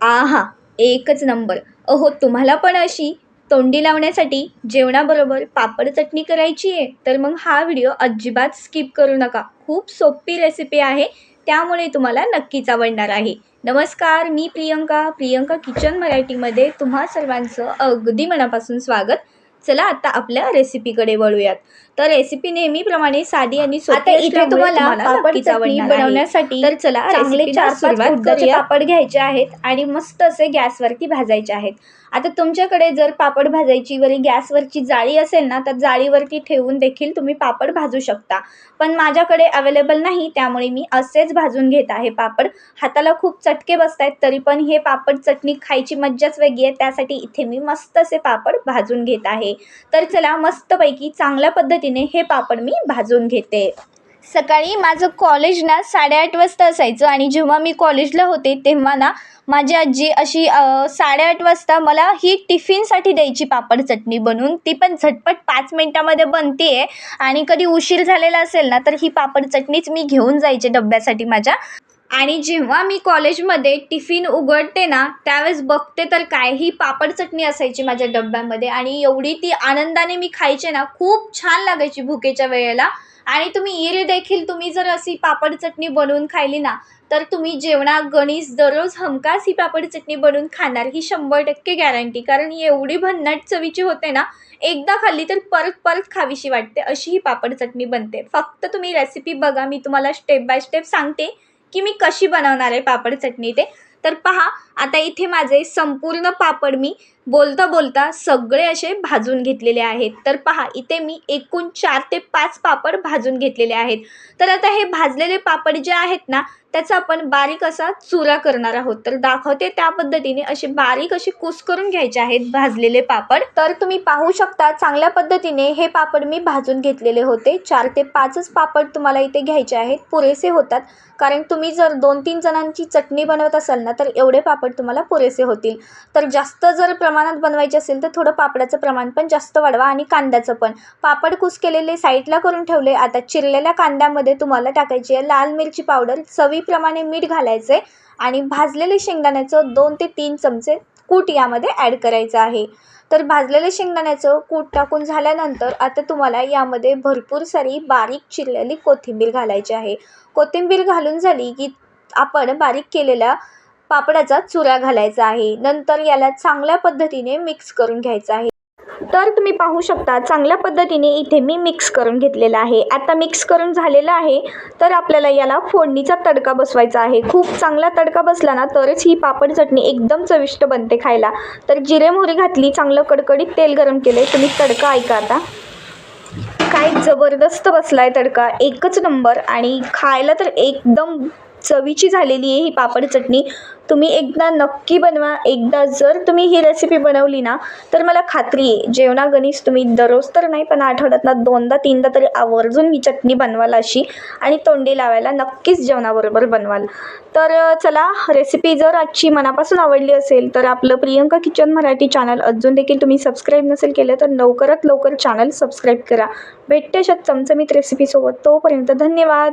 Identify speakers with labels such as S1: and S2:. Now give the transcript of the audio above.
S1: आहा एकच नंबर. अहो तुम्हाला पण अशी तोंडी लावण्यासाठी जेवणाबरोबर पापड चटणी करायची आहे तर मग हा व्हिडिओ अजिबात स्किप करू नका. खूप सोपी रेसिपी आहे त्यामुळे तुम्हाला नक्कीच आवडणार आहे. नमस्कार मी प्रियंका. प्रियंका किचन मराठीमध्ये तुम्हा सर्वांचं अगदी मनापासून स्वागत. चला आता आपल्या रेसिपीकडे वळूयात. तर रेसिपी नेहमीप्रमाणे साधी आणि
S2: आता इथे तुम्हाला पापड चटणी. बनवण्यासाठी
S1: तर चला
S2: चांगले चार
S1: सुरुवात करूया.
S2: पापड घ्यायचे आहेत आणि मस्त असे गॅसवरती भाजायचे आहेत. आता तुमच्याकडे जर पापड भाजायची वरी गॅसवरची जाळी असेल ना तर जाळीवरती ठेवून देखील तुम्ही पापड भाजू शकता. पण माझ्याकडे अवेलेबल नाही त्यामुळे मी असेच भाजून घेत आहे पापड. हाताला खूप चटके बसत आहेत तरी पण हे पापड चटणी खायची मज्जाच वेगळी आहे. त्यासाठी इथे मी मस्त असे पापड भाजून घेत आहे. तर चला मस्तपैकी चांगल्या पद्धतीने हे पापड मी भाजून घेते. सकाळी माझं कॉलेज ना साडेआठ वाजता असायचं आणि जेव्हा मी कॉलेजला होते तेव्हा ना माझी आजी अशी साडेआठ वाजता मला ही टिफिनसाठी द्यायची पापड चटणी बनवून. ती पण झटपट पाच मिनटामध्ये बनते आहे आणि कधी उशीर झालेला असेल ना तर ही पापड चटणीच मी घेऊन जायचे डब्यासाठी माझ्या. आणि जेव्हा मी कॉलेजमध्ये टिफिन उघडते ना त्यावेळेस बघते तर काय ही पापड चटणी असायची माझ्या डब्यामध्ये आणि एवढी ती आनंदाने मी खायचे ना खूप छान लागायची भुकेच्या वेळेला. आणि तुम्ही इरे देखील तुम्ही जर अशी पापड चटणी बनवून खायली ना तर तुम्ही जेवणा गणिस दररोज हमखास ही पापड चटणी बनवून खाणार ही शंभर टक्के गॅरंटी कारण एवढी भन्नाट चवीची होते ना एकदा खाल्ली तर परत परत खावीशी वाटते अशी ही पापड चटणी बनते. फक्त तुम्ही रेसिपी बघा मी तुम्हाला स्टेप बाय स्टेप सांगते. की मी कशी बनवणार आहे पापड चटणी ते? तर पहा आता इथे माझे संपूर्ण पापड मी बोलता बोलता सगळे असे भाजून घेतलेले आहेत. तर पहा इथे मी एकूण चार ते पाच पापड भाजून घेतलेले आहेत. तर आता हे भाजलेले पापड जे आहेत ना त्याचा आपण बारीक असा चुरा करणार आहोत. तर दाखवते त्या पद्धतीने असे बारीक असे कुस करून घ्यायचे आहेत भाजलेले पापड. तर तुम्ही पाहू शकता चांगल्या पद्धतीने हे पापड मी भाजून घेतलेले होते. चार ते पाचच पापड तुम्हाला इथे घ्यायचे आहेत. पुरेसे होतात. कारण तुम्ही जर दोन तीन जणांची चटणी बनवत असाल ना तर एवढे पापड तुम्हाला पुरेसे होतील. तर जास्त जर प्रमाण प्रमाणात बनवायचे असेल तर थोडं पापडाचं प्रमाण पण जास्त वाढवा आणि कांद्याचं पण. पापड कुस केलेले साईडला करून ठेवले. आता चिरलेल्या कांद्यामध्ये तुम्हाला टाकायची आहे लाल मिरची पावडर. चवीप्रमाणे मीठ घालायचे आणि भाजलेले शेंगदाण्याचं दोन ते तीन चमचे कूट यामध्ये ॲड करायचं आहे. तर भाजलेले शेंगदाण्याचं कूट टाकून झाल्यानंतर आता तुम्हाला यामध्ये भरपूर सारी बारीक चिरलेली कोथिंबीर घालायची आहे. कोथिंबीर घालून झाली की आपण बारीक केलेल्या पापडाचा चुरा घालायचा आहे. नंतर याला चांगल्या पद्धतीने मिक्स करून घ्यायचं आहे. तर तुम्ही पाहू शकता चांगल्या पद्धतीने इथे मी मिक्स करून घेतलेलं आहे. आता मिक्स करून झालेलं आहे तर आपल्याला याला फोडणीचा तडका बसवायचा आहे. खूप चांगला तडका बसला ना तरच ही पापड चटणी एकदम चविष्ट बनते खायला. तर जिरे मोहरी घातली चांगलं कडकडीत तेल गरम केलं तुम्ही तडका ऐका आता. काय जबरदस्त बसला आहे तडका. एकच नंबर आणि खायला तर एकदम चवीची झालेली आहे ही पापड चटणी. तुम्ही एकदा नक्की बनवा. एकदा जर तुम्ही ही रेसिपी बनवली ना तर मला खात्री आहे. जेवणागणीस तुम्ही दररोज तर नाही पण आठवड्यातनं दोनदा तीनदा तरी आवर्जून ही चटणी बनवाल अशी आणि तोंडी लावायला नक्कीच जेवणाबरोबर बनवाल. तर चला रेसिपी जर आजची मनापासून आवडली असेल तर आपलं प्रियंका किचन मराठी चॅनल अजून देखील तुम्ही सबस्क्राईब नसेल केलं तर लवकरात लवकर चॅनल सबस्क्राईब करा. भेटते शत चमचमीत रेसिपीसोबत तोपर्यंत धन्यवाद!